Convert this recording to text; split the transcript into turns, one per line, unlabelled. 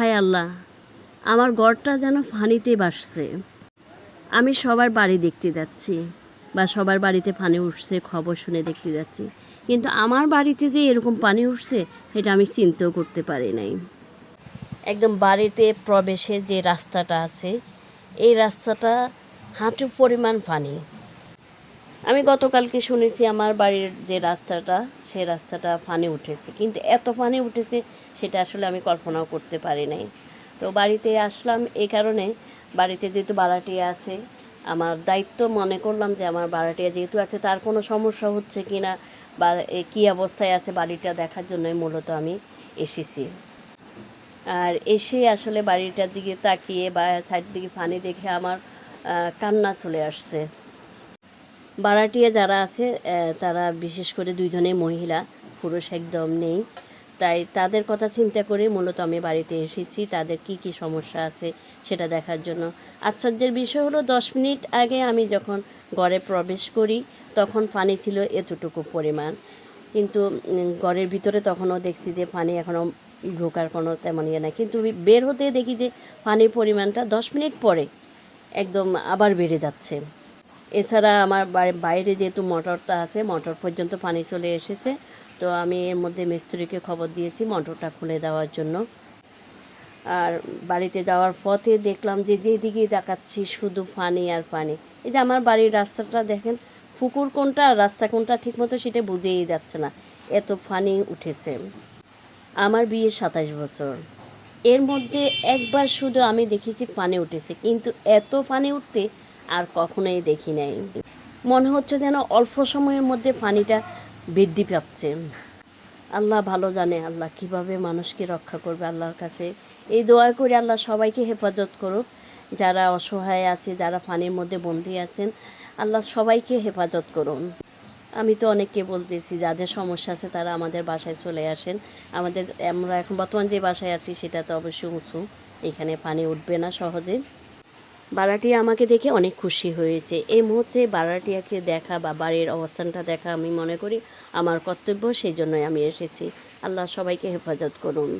হায় আল্লাহ, আমার ঘরটা যেন ফানিতে বাসছে। আমি সবার বাড়ি দেখতে যাচ্ছি বা সবার বাড়িতে পানি উঠছে, খবর শুনে দেখতে যাচ্ছি। কিন্তু আমার বাড়িতে যে এরকম পানি উঠছে, সেটা আমি চিন্তাও করতে পারি নাই। একদম বাড়িতে প্রবেশের যে রাস্তাটা আছে, এই রাস্তাটা হাঁটু পরিমাণ পানি। আমি গতকালকে শুনেছি আমার বাড়ির যে রাস্তাটা, সেই রাস্তাটা পানি উঠেছে। কিন্তু এত পানি উঠেছে, সেটা আসলে আমি কল্পনাও করতে পারি নাই। তো বাড়িতে আসলাম এই কারণে, বাড়িতে যেহেতু বাড়াটিয়া আছে, আমার দায়িত্ব মনে করলাম যে আমার বাড়াটিয়া যেহেতু আছে, তার কোনো সমস্যা হচ্ছে কি না বা কী অবস্থায় আছে বাড়িটা দেখার জন্যই মূলত আমি এসেছি। আর এসে আসলে বাড়িটার দিকে তাকিয়ে বা সাইড দিকে পানি দেখে আমার কান্না চলে আসছে। বারাটিয়া যারা আছে তারা বিশেষ করে দুইজনে মহিলা, পুরুষ একদম নেই। তাই তাদের কথা চিন্তা করে মূলত আমি বাড়িতে এসেছি। তাদের কি কি সমস্যা আছে সেটা দেখার জন্য। আশ্চর্যের বিষয় হলো, দশ মিনিট আগে আমি যখন ঘরে প্রবেশ করি, তখন পানি ছিল এতটুকু পরিমাণ। কিন্তু ঘরের ভিতরে তখনও দেখছি যে পানি এখনও ঢোকার কোনো তেমন ইয়ে নাই। কিন্তু বের হতে দেখি যে পানির পরিমাণটা দশ মিনিট পরে একদম আবার বেড়ে যাচ্ছে। এছাড়া আমার বাইরে যেহেতু মোটরটা আছে, মোটর পর্যন্ত পানি চলে এসেছে, তো আমি এর মধ্যে মিস্ত্রিকে খবর দিয়েছি মোটরটা খুলে দেওয়ার জন্য। আর বাড়িতে যাওয়ার পথে দেখলাম যে যেদিকে দেখাচ্ছি শুধু পানি আর পানি। এই যে আমার বাড়ির রাস্তাটা দেখেন, পুকুর কোনটা আর রাস্তা কোনটা ঠিকমতো সেটা বুঝেই যাচ্ছে না। এত পানি উঠেছে। আমার বিয়ে সাতাশ বছর। এর মধ্যে একবার শুধু আমি দেখেছি পানি উঠেছে, কিন্তু এত পানি উঠতে আর কখনোই দেখি নাই। মনে হচ্ছে যেন অল্প সময়ের মধ্যে পানিটা বৃদ্ধি পাচ্ছে। আল্লাহ ভালো জানে, আল্লাহ কীভাবে মানুষকে রক্ষা করবে আল্লাহর কাছে। এই দোয়া করে আল্লাহ সবাইকে হেফাজত করুক। যারা অসহায় আছে, যারা পানির মধ্যে বন্দী আছেন, আল্লাহ সবাইকে হেফাজত করুন। আমি তো অনেককে বলতেছি, যাদের সমস্যা আছে তারা আমাদের বাসায় চলে আসেন। আমাদের, আমরা এখন বর্তমান যে বাসায় আছি, সেটা তো অবশ্যই উঁচু। এখানে পানি উঠবে না সহজে। বারাটিয়া আমাকে দেখে অনেক খুশি হয়েছে। এই মুহূর্তে বারাটিয়াকে দেখা বা বাড়ির অবস্থানটা দেখা আমি মনে করি, আমার কর্তব্য সেই জন্যই আমি এসেছি। আল্লাহ সবাইকে হেফাজত করুন।